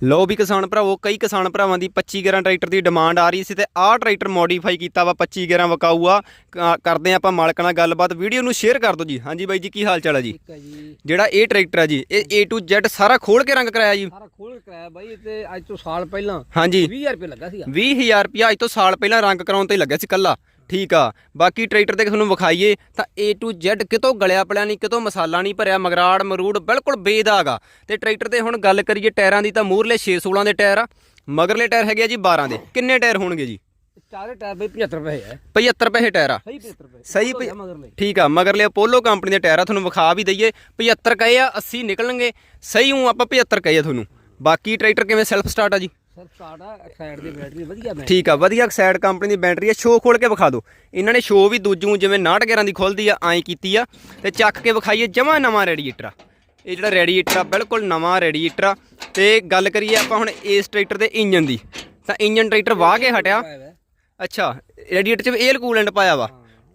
ਲੋ ਵੀ ਕਿਸਾਨ ਭਰਾਵੋ ਕਈ ਕਿਸਾਨ ਭਰਾਵਾਂ ਦੀ 25 ਗੇਰਾਂ ਟਰੈਕਟਰ ਦੀ ਡਿਮਾਂਡ ਆ ਰਹੀ ਸੀ ਤੇ ਆਹ ਟਰੈਕਟਰ ਮੋਡੀਫਾਈ ਕੀਤਾ ਵਾ 25 ਗੇਰਾਂ ਵਿਕਾਊ ਆ। ਕਰਦੇ ਆਪਾਂ ਮਾਲਕ ਨਾਲ ਗੱਲਬਾਤ। ਵੀਡੀਓ ਨੂੰ ਸ਼ੇਅਰ ਕਰ ਦਿਓ ਜੀ। ਹਾਂਜੀ ਬਾਈ ਜੀ ਕੀ ਹਾਲ ਚਾਲ ਆ ਜੀ? ਠੀਕ ਹੈ ਜੀ। ਜਿਹੜਾ ਇਹ ਟਰੈਕਟਰ ਆ ਜੀ ਇਹ A to Z ਸਾਰਾ ਖੋਲ ਕੇ ਰੰਗ ਕਰਾਇਆ ਜੀ? ਸਾਰਾ ਖੋਲ ਕੇ ਕਰਾਇਆ ਬਾਈ ਤੇ ਅੱਜ ਤੋਂ ਸਾਲ ਪਹਿਲਾਂ ਹਾਂਜੀ। 20000 ਰੁਪਏ ਲੱਗਾ ਸੀਗਾ। 20000 ਰੁਪਇਆ ਅੱਜ ਤੋਂ ਸਾਲ ਪਹਿਲਾਂ ਰੰਗ ਕਰਾਉਣ ਤੇ ਲੱਗਿਆ ਸੀ ਕੱਲਾ। ਠੀਕ ਆ। ਬਾਕੀ ਟਰੈਕਟਰ ਦੇ ਤੁਹਾਨੂੰ ਵਿਖਾਈਏ ਤਾਂ A to Z ਕਿਤੋਂ ਗਲਿਆ ਪਲਿਆ ਨਹੀਂ ਕਿਤੋਂ ਮਸਾਲਾ ਨਹੀਂ ਭਰਿਆ ਮਗਰਾੜ ਮਰੂੜ ਬਿਲਕੁਲ ਬੇਦਾਗ ਆ। ਤੇ ਟਰੈਕਟਰ ਦੇ ਹੁਣ ਗੱਲ ਕਰੀਏ ਟਾਇਰਾਂ ਦੀ ਤਾਂ ਮੂਰਲੇ 6 16 ਦੇ ਟਾਇਰ ਆ ਮਗਰਲੇ ਟਾਇਰ ਹੈਗੇ ਆ ਜੀ 12 ਦੇ। ਕਿੰਨੇ ਟਾਇਰ ਹੋਣਗੇ ਜੀ? ਚਾਰੇ ਟਾਇਰ ਬਈ 75 ਰੁਪਏ ਹੈ 75 ਪੈਸੇ ਟਾਇਰ ਆ। ਸਹੀ 75 ਰੁਪਏ ਸਹੀ ਤਾਂ ਠੀਕ ਆ ਮਗਰਲੇ ਅਪੋਲੋ ਕੰਪਨੀ ਦੇ ਟਾਇਰ ਆ ਤੁਹਾਨੂੰ ਵਿਖਾ ਵੀ ਦਈਏ। 75 ਕਹੇ ਆ 80 ਨਿਕਲਣਗੇ। ਸਹੀ ਹੂੰ ਆਪਾਂ 75 ਕਹੇ ਆ ਤੁਹਾਨੂੰ। ਬਾਕੀ ਟਰੈਕਟਰ ਕਿਵੇਂ ਸੈਲਫ ਸਟਾਰਟ ਆ ਜੀ? ਸਰ ਸਟਾਰਟ ਆ ਸਾਈਡ ਦੀ ਬੈਟਰੀ ਵਧੀਆ ਮੈਂ ਠੀਕ ਆ ਵਧੀਆ ਸਾਈਡ ਕੰਪਨੀ ਦੀ ਬੈਟਰੀ ਆ। ਸ਼ੋ ਖੋਲ ਕੇ ਵਿਖਾ ਦਿਓ। ਇਹਨਾਂ ਨੇ ਸ਼ੋ ਵੀ ਦੂਜੂ ਜਿਵੇਂ 69 ਦੀ ਖੁੱਲਦੀ ਆ ਐਂ ਕੀਤੀ ਆ। ਤੇ ਚੱਕ ਕੇ ਵਿਖਾਈਏ ਜਮਾ ਨਵਾਂ ਰੈਡੀਏਟਰ ਆ। ਇਹ ਜਿਹੜਾ ਰੈਡੀਏਟਰ ਆ ਬਿਲਕੁਲ ਨਵਾਂ ਰੈਡੀਏਟਰ ਆ। ਤੇ ਗੱਲ ਕਰੀਏ ਆਪਾਂ ਹੁਣ ਇਸ ਟਰੈਕਟਰ ਦੇ ਇੰਜਨ ਦੀ। ਤਾਂ ਇੰਜਨ ਟਰੈਕਟਰ ਵਾਹ ਕੇ ਹਟਿਆ। ਅੱਛਾ ਰੈਡੀਏਟਰ 'ਚ 에ਅਰ ਕੂਲੈਂਟ ਪਾਇਆ ਵਾ।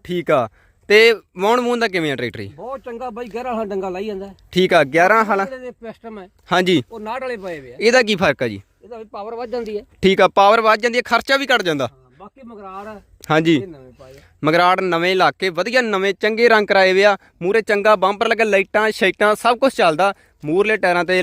ਠੀਕ ਆ। ਤੇ ਮੌਣ ਮੂਨ ਦਾ ਕਿਵੇਂ ਆ ਟਰੈਕਟਰ ਜੀ? ਬਹੁਤ ਚੰਗਾ ਬਾਈ ਗਹਿਰਾ ਹਾਂ ਡੰਗਾ ਲਾਈ ਜਾਂਦਾ। ਠੀਕ ਆ 11 ਹਾਲਾਂ। ਇਹਦੇ ਦੇ ਪਿਸਟਮ ਹੈ ਹਾਂਜੀ। ਉਹ ਨਾੜ ਵਾਲੇ ਪਏ ਵੇ ਇਹਦਾ ਕੀ ਫ਼ਰਕ ਆ ਜੀ? ਪਾਵਰ ਵੱਧ ਜਾਂਦੀ ਹੈ। ਠੀਕ ਆ ਪਾਵਰ ਵੱਧ ਜਾਂਦੀ ਹੈ ਖਰਚਾ ਵੀ ਘਟ ਜਾਂਦਾ। ਹਾਂ ਬਾਕੀ ਮਗਰਾਰ ਆ, ਹਾਂਜੀ। ਇਹ ਨਵੇਂ ਪਾਏ ਆ। ਮਗਰਾੜ ਨਵੇਂ ਵਧੀਆ ਨਵੇਂ ਚੰਗੇ ਰੰਗ ਕਰਾਏ ਵੇ ਆ। ਮੂਰੇ ਚੰਗਾ ਬੰਪਰ ਲੱਗਾ ਲਾਈਟਾਂ ਸ਼ਾਈਟਾਂ ਸਭ ਕੁਝ ਚੱਲਦਾ। ਮੂਰਲੇ ਟਾਇਰਾਂ ਤੇ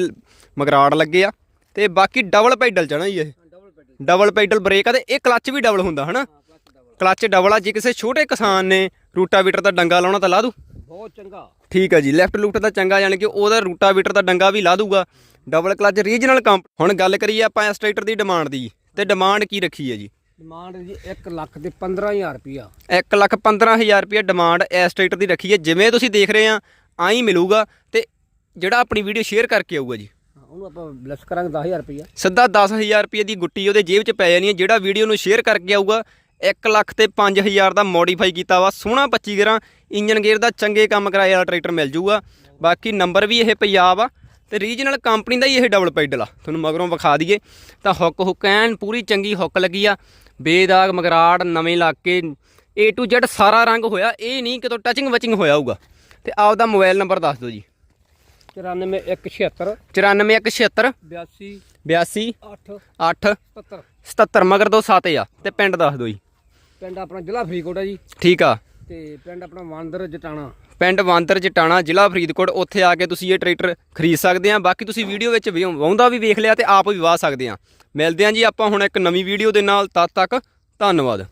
ਮਗਰਾੜ ਲੱਗੇ ਆ। ਤੇ ਬਾਕੀ ਡਬਲ ਪੈਡਲ ਚਣਾ ਜੀ ਇਹ। Double pedal double pedal brake ਆ ਤੇ ਇਹ ਕਲੱਚ ਵੀ ਡਬਲ ਹੁੰਦਾ ਹਨਾ? ਕਲਚ ਡਬਲ ਕਲੱਚ ਡਬਲ ਆ ਜੇ ਕਿਸੇ ਛੋਟੇ ਕਿਸਾਨ ਨੇ ਰੂਟਾਵੀਟਰ ਦਾ ਡੰਗਾ ਲਾਉਣਾ ਤਾਂ ਲਾ ਦੂ। ਬਹੁਤ ਚੰਗਾ। ਠੀਕ ਹੈ ਜੀ ਲੈਫਟ ਲੂਫਟ ਦਾ ਚੰਗਾ ਯਾਨੀ ਕਿ ਉਹਦਾ ਰੂਟਾਵੀਟਰ ਦਾ ਡੰਗਾ ਵੀ ਲਾ ਦੂਗਾ। ਡਬਲ ਕਲੱਚ ਰੀਜਨਲ ਕੰਪ ਹੁਣ ਗੱਲ ਕਰੀਏ ਆਪਾਂ ਇਸ ਟਰੈਕਟਰ ਦੀ ਡਿਮਾਂਡ ਦੀ ਤੇ ਡਿਮਾਂਡ ਕੀ ਰੱਖੀ ਹੈ ਜੀ? ਡਿਮਾਂਡ ਜੀ 1 ਲੱਖ ਤੇ 15000 ਰੁਪਿਆ 1 ਲੱਖ 15000 ਰੁਪਏ ਡਿਮਾਂਡ ਇਸ ਟਰੈਕਟਰ ਦੀ ਰੱਖੀ ਹੈ। ਜਿਵੇਂ ਤੁਸੀਂ ਦੇਖ ਰਹੇ ਆ ਆਈ ਮਿਲੂਗਾ ਤੇ ਜਿਹੜਾ ਆਪਣੀ ਵੀਡੀਓ ਸ਼ੇਅਰ ਕਰਕੇ ਆਊਗਾ ਜੀ। ਉਹਨੂੰ ਆਪਾਂ ਲੈਸ ਕਰਾਂਗੇ 10000 ਰੁਪਿਆ ਸਿੱਧਾ 10000 ਰੁਪਏ ਦੀ ਗੁੱਟੀ ਉਹਦੇ ਜੇਬ 'ਚ ਪੈ ਜਾਣੀ ਹੈ। ਜਿਹੜਾ ਵੀਡੀਓ ਨੂੰ ਸ਼ੇਅਰ ਕਰਕੇ ਆਊਗਾ 1 ਲੱਖ ਤੇ 5000 ਦਾ ਮੋਡੀਫਾਈ ਕੀਤਾ ਵਾ ਸੋਹਣਾ 25 ਗੇਰਾਂ ਇੰਜਨ ਗੇਅਰ ਦਾ ਚੰਗੇ ਕੰਮ ਕਰਾਏ ਵਾਲਾ ਟਰੈਕਟਰ ਮਿਲ ਜੂਗਾ। ਬਾਕੀ ਨੰਬਰ ਵੀ ਇਹ ਪੰਜਾਬ ਆ ਤੇ ਰੀਜਨਲ ਕੰਪਨੀ ਦਾ ਹੀ ਇਹ ਡਬਲ ਪੈਡਲ ਆ। ਤੁਹਾਨੂੰ ਮਗਰੋਂ ਵਿਖਾ ਦਈਏ। ਤਾਂ ਹੁੱਕ ਹੁੱਕ ਐਨ ਪੂਰੀ ਚੰਗੀ ਹੁੱਕ ਲੱਗੀ ਆ। ਬੇਦਾਗ ਮਗਰਾੜ ਨਵੇਂ ਲਾ ਕੇ A to Z ਸਾਰਾ ਰੰਗ ਹੋਇਆ। ਇਹ ਨਹੀਂ ਕਿਤੋਂ ਟਚਿੰਗ ਵਚਿੰਗ ਹੋਇਆ ਹੋਊਗਾ। ਤੇ ਆਪਦਾ ਮੋਬਾਈਲ ਨੰਬਰ ਦੱਸ ਦਿਓ ਜੀ। 94176 94176 82 82 8 8 77 77 ਮਗਰ ਦੋ ਸਾਤੇ ਆ। ਤੇ ਪਿੰਡ ਦੱਸ ਦਿਓ ਜੀ। ਪਿੰਡ ਆਪਣਾ ਜ਼ਿਲ੍ਹਾ ਫਰੀਦਕੋਟ ਹੈ ਜੀ। ਠੀਕ ਆ। ਤੇ ਪਿੰਡ ਆਪਣਾ ਵਾਂਦਰ ਜਟਾਣਾ। ਪਿੰਡ ਵਾਂਦਰ ਜਟਾਣਾ ਜ਼ਿਲ੍ਹਾ ਫਰੀਦਕੋਟ ਉੱਥੇ ਆ ਕੇ ਤੁਸੀਂ ਇਹ ਟਰੈਕਟਰ ਖਰੀਦ ਸਕਦੇ ਆ। ਬਾਕੀ ਤੁਸੀਂ ਵੀਡੀਓ ਵਿੱਚ ਵੀ ਵਾਹੁੰਦਾ ਵੀ ਵੇਖ ਲਿਆ ਤੇ ਆਪ ਵੀ ਵਾਹ ਸਕਦੇ ਆ। ਮਿਲਦੇ ਆ ਜੀ ਆਪਾਂ ਹੁਣ ਇੱਕ ਨਵੀਂ ਵੀਡੀਓ ਦੇ ਨਾਲ। ਤਦ ਤੱਕ ਧੰਨਵਾਦ।